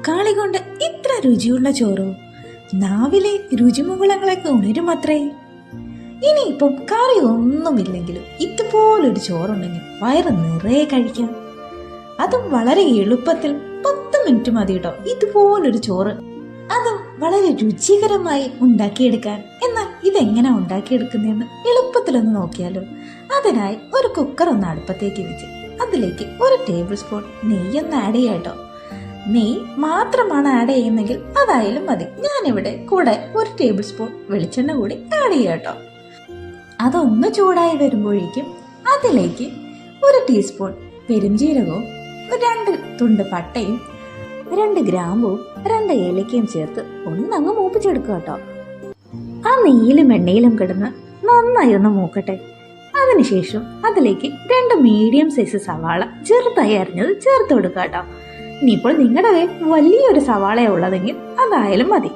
തക്കാളി കൊണ്ട് ഇത്ര രുചിയുള്ള ചോറോ? നാവിലെ രുചിമുകുളങ്ങളൊക്കെ ഉണരുമത്രേ. ഇനിയിപ്പം കറി ഒന്നുമില്ലെങ്കിലും ഇതുപോലൊരു ചോറുണ്ടെങ്കിൽ വയറ് നിറയെ കഴിക്കാം. അതും വളരെ എളുപ്പത്തിൽ പത്ത് മിനിറ്റ് മതി കേട്ടോ ഇതുപോലൊരു ചോറ്. അതും വളരെ രുചികരമായി ഉണ്ടാക്കിയെടുക്കാൻ. എന്നാൽ ഇതെങ്ങനെ ഉണ്ടാക്കിയെടുക്കുന്നതെന്ന് എളുപ്പത്തിലൊന്ന് നോക്കിയാലോ. അതിനായി ഒരു കുക്കർ ഒന്ന് അടുപ്പത്തേക്ക് വെച്ച് അതിലേക്ക് ഒരു ടേബിൾ സ്പൂൺ നെയ്യൊന്ന് ആഡ് ചെയ്യാം കേട്ടോ. നെയ്യ് മാത്രമാണ് ആഡ് ചെയ്യുന്നെങ്കിൽ അതായാലും മതി. ഞാനിവിടെ കൂടെ ഒരു ടേബിൾ സ്പൂൺ വെളിച്ചെണ്ണ കൂടി ആഡ് ചെയ്യാം കേട്ടോ അതൊന്ന് ചൂടായി വരുമ്പോഴേക്കും അതിലേക്ക് ഒരു ടീസ്പൂൺ പെരുംജീരകവും രണ്ട് തുണ്ട് പട്ടയും രണ്ട് ഗ്രാമ്പും രണ്ട് ഏലക്കയും ചേർത്ത് ഒന്നങ്ങ് മൂപ്പിച്ചെടുക്കുക കേട്ടോ ആ നെയ്യിലും എണ്ണയിലും കിടന്ന് നന്നായി ഒന്ന് മൂക്കട്ടെ. അതിനുശേഷം അതിലേക്ക് രണ്ട് മീഡിയം സൈസ് സവാള ചെറുതായി അരിഞ്ഞത് ചേർത്ത് കൊടുക്കുക കേട്ടോ ഇനിയിപ്പോൾ നിങ്ങളുടെ കയ്യിൽ വലിയൊരു സവാള ഉള്ളതെങ്കിൽ അതായാലും മതി.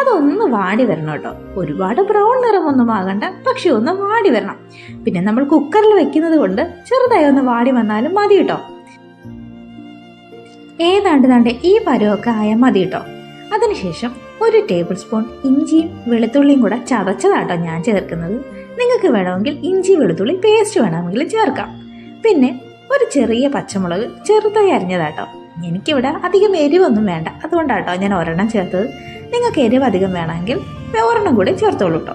അതൊന്ന് വാടി വരണം കേട്ടോ. ഒരുപാട് ബ്രൗൺ നിറമൊന്നും ആകണ്ട പക്ഷെ ഒന്ന് വാടി വരണം. പിന്നെ നമ്മൾ കുക്കറിൽ വെക്കുന്നത് കൊണ്ട് ചെറുതായി ഒന്ന് വാടി വന്നാലും മതി കേട്ടോ. ഏതാണ്ട് താണ്ട് ഈ പരുവൊക്കെ ആയാൽ മതി കേട്ടോ. അതിനുശേഷം ഒരു ടേബിൾ സ്പൂൺ ഇഞ്ചിയും വെളുത്തുള്ളിയും കൂടെ ചതച്ചതാട്ടോ ഞാൻ ചേർക്കുന്നത്. നിങ്ങൾക്ക് വേണമെങ്കിൽ ഇഞ്ചി വെളുത്തുള്ളി പേസ്റ്റ് വേണമെങ്കിൽ ചേർക്കാം. പിന്നെ ഒരു ചെറിയ പച്ചമുളക് ചെറുതായി അരിഞ്ഞതാട്ടോ എനിക്കിവിടെ അധികം എരിവൊന്നും വേണ്ട. അതുകൊണ്ടാട്ടോ ഞാൻ ഒരെണ്ണം ചേർത്തത്. നിങ്ങൾക്ക് എരിവ് അധികം വേണമെങ്കിൽ ഒരെണ്ണം കൂടി ചേർത്തോളൂ കേട്ടോ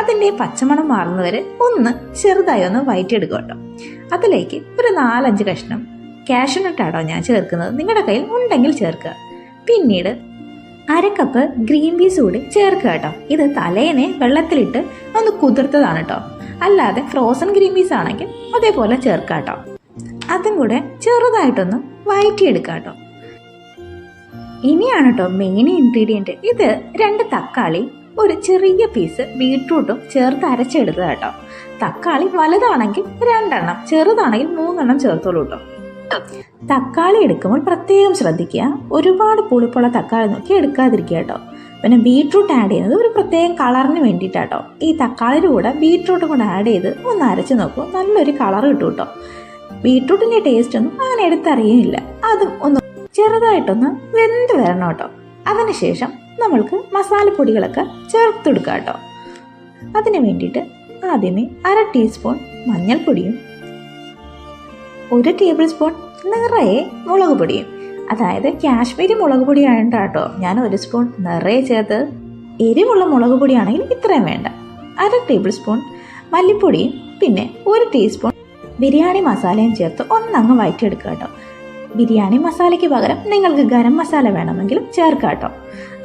അതിന്റെ പച്ചമണം മാറുന്നവരെ ഒന്ന് ചെറുതായി ഒന്ന് വയറ്റിയെടുക്കുക കേട്ടോ അതിലേക്ക് ഒരു നാലഞ്ച് കഷ്ണം കാഷ്യൂനട്ടാട്ടോ ഞാൻ ചേർക്കുന്നത്. നിങ്ങളുടെ കയ്യിൽ ഉണ്ടെങ്കിൽ ചേർക്കുക. പിന്നീട് അര കപ്പ് ഗ്രീൻ പീസ് കൂടി ചേർക്കുക കേട്ടോ ഇത് തലേനെ വെള്ളത്തിലിട്ട് ഒന്ന് കുതിർത്തതാണ് കേട്ടോ അല്ലാതെ ഫ്രോസൺ ഗ്രീൻ പീസ് ആണെങ്കിൽ അതേപോലെ ചേർക്കുക കേട്ടോ അതും കൂടെ ചെറുതായിട്ടൊന്ന് വയറ്റിയെടുക്കുക കേട്ടോ ഇനിയാണ് കേട്ടോ മെയിൻ ഇൻഗ്രീഡിയന്റ് ഇത് രണ്ട് തക്കാളി ഒരു ചെറിയ പീസ് ബീട്രൂട്ടും ചേർത്ത് അരച്ചെടുത്തത് കേട്ടോ തക്കാളി വലുതാണെങ്കിൽ രണ്ടെണ്ണം ചെറുതാണെങ്കിൽ മൂന്നെണ്ണം ചേർത്തോളൂ കേട്ടോ തക്കാളി എടുക്കുമ്പോൾ പ്രത്യേകം ശ്രദ്ധിക്കുക. ഒരുപാട് പുളിപ്പുള്ള തക്കാളി നോക്കി എടുക്കാതിരിക്കുക കേട്ടോ പിന്നെ ബീട്രൂട്ട് ആഡ് ചെയ്യുന്നത് ഒരു പ്രത്യേകം കളറിന് വേണ്ടിയിട്ടാട്ടോ ഈ തക്കാളിയുടെ കൂടെ ബീട്രൂട്ടും കൂടെ ആഡ് ചെയ്ത് ഒന്ന് അരച്ച് നോക്കും. നല്ലൊരു കളർ കിട്ടും കേട്ടോ ബീട്രൂട്ടിന്റെ ടേസ്റ്റ് ഒന്നും അങ്ങനെ എടുത്തറിയുന്നില്ല അതും ഒന്ന് ചെറുതായിട്ടൊന്ന് വെന്ത് വരണം കേട്ടോ. അതിനുശേഷം നമ്മൾക്ക് മസാലപ്പൊടികളൊക്കെ ചേർത്തെടുക്കാം കേട്ടോ. അതിന് വേണ്ടിയിട്ട് ആദ്യമേ അര ടീസ്പൂൺ മഞ്ഞൾപ്പൊടിയും ഒരു ടേബിൾ സ്പൂൺ നിറയെ മുളക് പൊടിയും. അതായത് കാശ്മീരി മുളക് പൊടി കേട്ടോ. ഞാൻ ഒരു സ്പൂൺ നിറയെ ചേർത്ത് എരിവുള്ള മുളക് പൊടിയാണെങ്കിൽ ഇത്രയും വേണ്ട. അര ടേബിൾ സ്പൂൺ മല്ലിപ്പൊടിയും പിന്നെ ഒരു ടീസ്പൂൺ ബിരിയാണി മസാലയും ചേർത്ത് ഒന്നങ്ങ് വയറ്റിയെടുക്കുക കേട്ടോ. ബിരിയാണി മസാലയ്ക്ക് പകരം നിങ്ങൾക്ക് ഗരം മസാല വേണമെങ്കിലും ചേർക്കാം കേട്ടോ.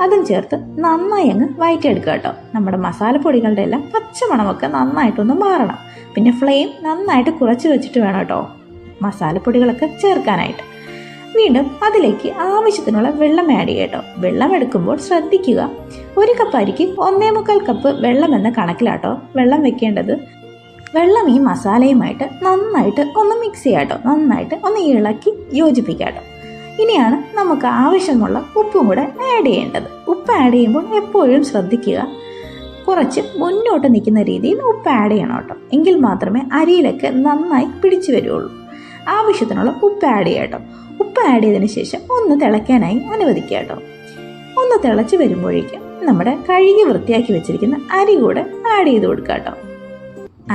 അതും ചേർത്ത് നന്നായി അങ്ങ് വയറ്റിയെടുക്കുക കേട്ടോ. നമ്മുടെ മസാലപ്പൊടികളുടെ എല്ലാം പച്ചമണമൊക്കെ നന്നായിട്ടൊന്ന് മാറണം. പിന്നെ ഫ്ലെയിം നന്നായിട്ട് കുറച്ച് വെച്ചിട്ട് വേണം കേട്ടോ. മസാലപ്പൊടികളൊക്കെ ചേർക്കാനായിട്ട്. വീണ്ടും അതിലേക്ക് ആവശ്യത്തിനുള്ള വെള്ളം ആഡ് ചെയ്യുക കേട്ടോ. വെള്ളം എടുക്കുമ്പോൾ ശ്രദ്ധിക്കുക. ഒരു കപ്പ് അരിക്ക് ഒന്നേ മുക്കാൽ കപ്പ് വെള്ളം എന്ന കണക്കിലാട്ടോ വെള്ളം വെക്കേണ്ടത്. വെള്ളം ഈ മസാലയുമായിട്ട് നന്നായിട്ട് ഒന്ന് മിക്സ് ചെയ്യാട്ടോ. നന്നായിട്ട് ഒന്ന് ഇളക്കി യോജിപ്പിക്കാട്ടോ. ഇനിയാണ് നമുക്ക് ആവശ്യമുള്ള ഉപ്പും കൂടെ ആഡ് ചെയ്യേണ്ടത്. ഉപ്പ് ആഡ് ചെയ്യുമ്പോൾ എപ്പോഴും ശ്രദ്ധിക്കുക. കുറച്ച് മുന്നോട്ട് നിൽക്കുന്ന രീതിയിൽ ഉപ്പ് ആഡ് ചെയ്യണം കേട്ടോ. എങ്കിൽ മാത്രമേ അരിയിലൊക്കെ നന്നായി പിടിച്ചു വരുള്ളൂ. ആവശ്യത്തിനുള്ള ഉപ്പ് ആഡ് ചെയ്യാം ഉപ്പ് ആഡ് ചെയ്തതിന് ശേഷം ഒന്ന് തിളയ്ക്കാനായി അനുവദിക്കുക കേട്ടോ. ഒന്ന് തിളച്ച് വരുമ്പോഴേക്കും നമ്മുടെ കഴുകി വൃത്തിയാക്കി വെച്ചിരിക്കുന്ന അരി കൂടെ ആഡ് ചെയ്ത് കൊടുക്കാം കേട്ടോ.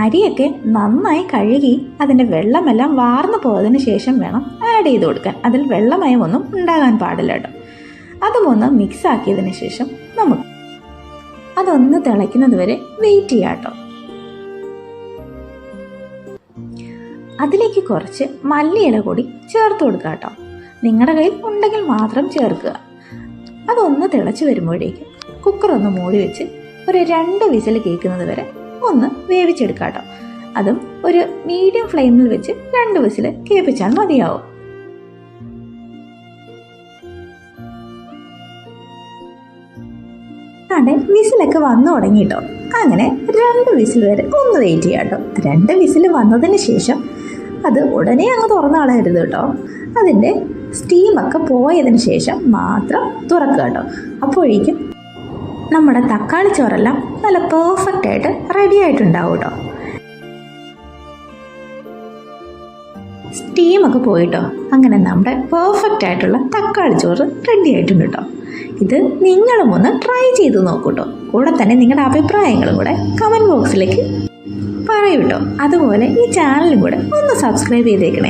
അരിയൊക്കെ നന്നായി കഴുകി അതിന്റെ വെള്ളമെല്ലാം വാർന്നു പോയതിന് ശേഷം വേണം ആഡ് ചെയ്ത് കൊടുക്കാൻ. അതിൽ വെള്ളമയം ഒന്നും ഉണ്ടാകാൻ പാടില്ല കേട്ടോ. അതുമൊന്ന് മിക്സാക്കിയതിന് ശേഷം നമുക്ക് അതൊന്ന് തിളയ്ക്കുന്നത് വരെ വെയിറ്റ് ചെയ്യാം കേട്ടോ. അതിലേക്ക് കുറച്ച് മല്ലിയില കൂടി ചേർത്ത് കൊടുക്കുക കേട്ടോ. നിങ്ങളുടെ കയ്യിൽ ഉണ്ടെങ്കിൽ മാത്രം ചേർക്കുക. അതൊന്ന് തിളച്ച് വരുമ്പോഴേക്കും കുക്കർ ഒന്ന് മൂടി വെച്ച് ഒരു രണ്ട് വിസിൽ കേൾക്കുന്നത് വരെ ഒന്ന് വേവിച്ചെടുക്കാം കേട്ടോ അതും ഒരു മീഡിയം ഫ്ലെയിമിൽ വെച്ച് രണ്ട് വിസിൽ കേൾപ്പിച്ചാൽ മതിയാവും. അതെ വിസിലൊക്കെ വന്നു തുടങ്ങി കേട്ടോ അങ്ങനെ രണ്ട് വിസിൽ വരെ ഒന്ന് വെയിറ്റ് ചെയ്യാം കേട്ടോ രണ്ട് വിസിൽ വന്നതിന് ശേഷം അത് ഉടനെ അങ്ങ് തുറന്നു കളയരുത് കേട്ടോ. അതിന്റെ സ്റ്റീമൊക്കെ പോയതിന് ശേഷം മാത്രം തുറക്കുക കേട്ടോ. അപ്പോഴേക്കും നമ്മുടെ തക്കാളി ചോറെല്ലാം നല്ല പെർഫെക്റ്റ് ആയിട്ട് റെഡി ആയിട്ടുണ്ടാവും കേട്ടോ സ്റ്റീമൊക്കെ പോയിട്ടോ അങ്ങനെ നമ്മുടെ പെർഫെക്റ്റ് ആയിട്ടുള്ള തക്കാളി ചോറ് റെഡി ആയിട്ടുണ്ട് കേട്ടോ ഇത് നിങ്ങളും ഒന്ന് ട്രൈ ചെയ്ത് നോക്കൂട്ടോ കൂടെ തന്നെ നിങ്ങളുടെ അഭിപ്രായങ്ങളും കൂടെ കമന്റ് ബോക്സിലേക്ക് പറയൂട്ടോ അതുപോലെ ഈ ചാനലും കൂടെ ഒന്ന് സബ്സ്ക്രൈബ് ചെയ്തേക്കണേ.